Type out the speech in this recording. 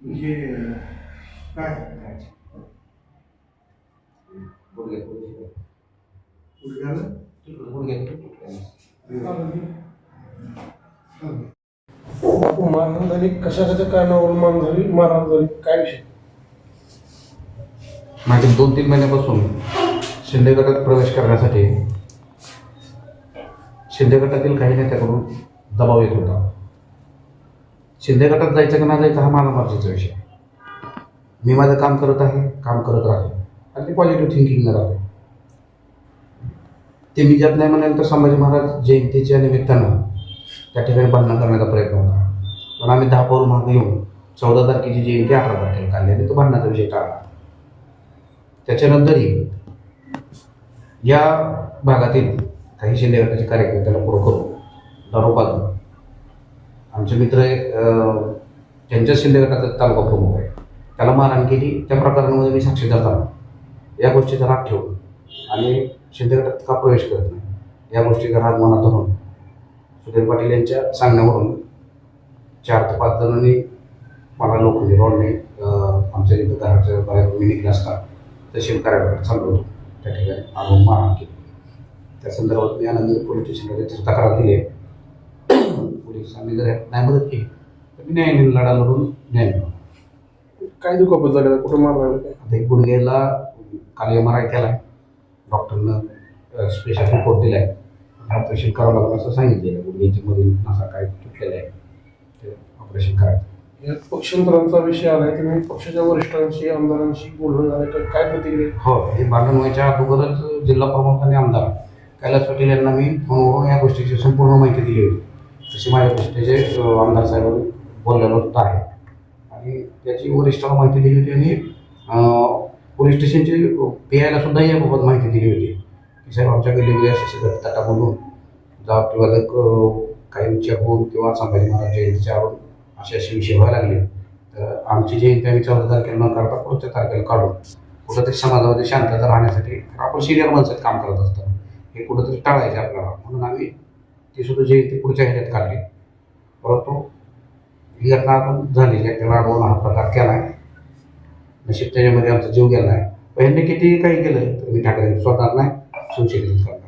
हे काय गुडघे गुडघ्याला? गुडघे बापू मारहाण झाली. कशाच्या कारणावरून मान झाली? मारहाण झाली. काय विषय? मागील दोन तीन महिन्यापासून शिंदे गटात प्रवेश करण्यासाठी शिंदे गटातील काही नेत्याकडून दबाव येत होता. शिंदे गटात जायचं का नाही जायचं हा माझा बाबतीचा विषय. मी माझं काम करत आहे काम करत राहतो. आणि पॉझिटिव्ह थिंकिंगनं राहतो. ते मी जात नाही म्हणाल तर संभाजी महाराज जयंतीच्या निमित्तानं त्या ठिकाणी भांडणं करण्याचा प्रयत्न होता. पण आम्ही दहा पाऊल मागे येऊन चौदा तारखेची जयंती अठरा तारखेला काढली आणि तो भांडणाचा विषय टाळला. त्याच्यानंतरही या भागातील काही शिंदे गटाचे कार्यकर्त्याला पुढं करून दारू आमचे मित्र त्यांच्या शिंदे गटाचा तालुका प्रमुख आहे. त्याला मारहाण केली. त्या प्रकरणामध्ये मी साक्षीदार झालो या गोष्टीचा राग ठेवून आणि शिंदे गटात का प्रवेश करत नाही? या गोष्टीचा राग मनात धरून सुधीर पाटील यांच्या सांगण्यावरून चार ते पाच जणांनी मला लोखंडी रॉडने आमच्या इथं घराच्या बाहेर मी निघले असता तहसील कार्यालयात चाललो होतो. त्या ठिकाणी आणून मारहाण केली. त्या संदर्भात मी आनंद पोलीस स्टेशनला तक्रार दिली आहे. पोलिसांनी जर नाही मदत केली तर मी न्यायालयीन लढा लढून न्याय मिळवला काय दुखापत झाली कुठं काय? आता एक गुडघ्याला काल एम आर आय केला डॉक्टरनं स्पेशल रिपोर्ट दिला आहे ऑपरेशन करावं लागलं असं सांगितलेलं. आहे गुडघ्याची मधील नसा काय तुटलेला आहे ते ऑपरेशन करायचं. यात पक्षांतरांचा विषय आलाय. तुम्ही पक्षाच्या वरिष्ठांशी आमदारांशी बोलणं झालं का काय प्रतिक्रिया? हो हे भांडण व्हायच्या अगोदरच जिल्हा प्रमुख आणि आमदार कैलास पाटील यांना मी फोनवरून या गोष्टीची संपूर्ण माहिती दिली होती. अशी माझ्या गोष्टीचे आमदार साहेबांनी बोललेलं होतं आहे. आणि त्याची वरिष्ठाला माहिती दिली होती आणि पोलीस स्टेशनचे पी आयला सुद्धा याबाबत माहिती दिली होती. की साहेब आमच्या गल्लीमध्ये असे सगळं तटा बोलून जातीवादक किंवा काही चेकून किंवा संभाजी महाराज जयंतीच्या आवरून असे असे विषय व्हायला लागले. तर आमची जयंती आम्ही चौदा तारखेला न काढता पुढच्या तारखेला काढून कुठंतरी समाजामध्ये शांतता राहण्यासाठी आपण सिनियर माणसात काम करत असतो. हे कुठंतरी टाळायचे आपल्याला. म्हणून आम्ही ती सुद्धा ते पुढच्या ह्याच्यात काढली. परंतु ही घटना आपण झाली त्याला अडवून हा प्रकार केला आहे. नशीब त्याच्यामध्ये आमचा जीव गेला आहे. पण ह्यांनी किती काही केलं तर मी ठाकरे स्वतः नाही सुशिक्षित करणार.